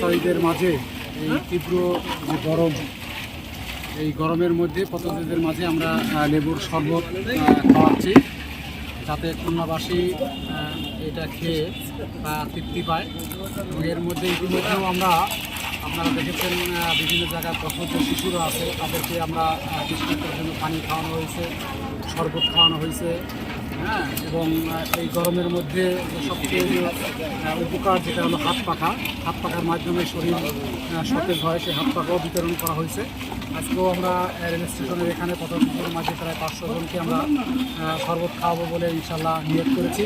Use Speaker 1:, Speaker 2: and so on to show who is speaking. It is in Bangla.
Speaker 1: পথচারীদের মাঝে এই তীব্র যে গরম, এই গরমের মধ্যে পথচারীদের মাঝে আমরা লেবুর শরবত খাওয়াচ্ছি, যাতে খুলনাবাসী এটা খেয়ে তৃপ্তি পায়। এর মধ্যে ইতিমধ্যেও আমরা আপনারা দেখেছেন বিভিন্ন জায়গায় যে শিশুরা আছে। তাদেরকে আমরা আহ, জন্য পানি খাওয়ানো হয়েছে শরবত খাওয়ানো হয়েছে হ্যাঁ? এবং এই গরমের মধ্যে সবচেয়ে উপকার যেটা হলো হাত পাখা। হাত পাখার মাধ্যমে শরীর সতেজ হয় সেই হাত পাখাও বিতরণ করা হয়েছে। আজকেও আমরা রেল স্টেশনের এখানে পথ মাঝে প্রায় পাঁচশো জনকে আমরা শরবত খাওয়াবো বলে ইনশাল্লাহ নিয়োগ করেছি।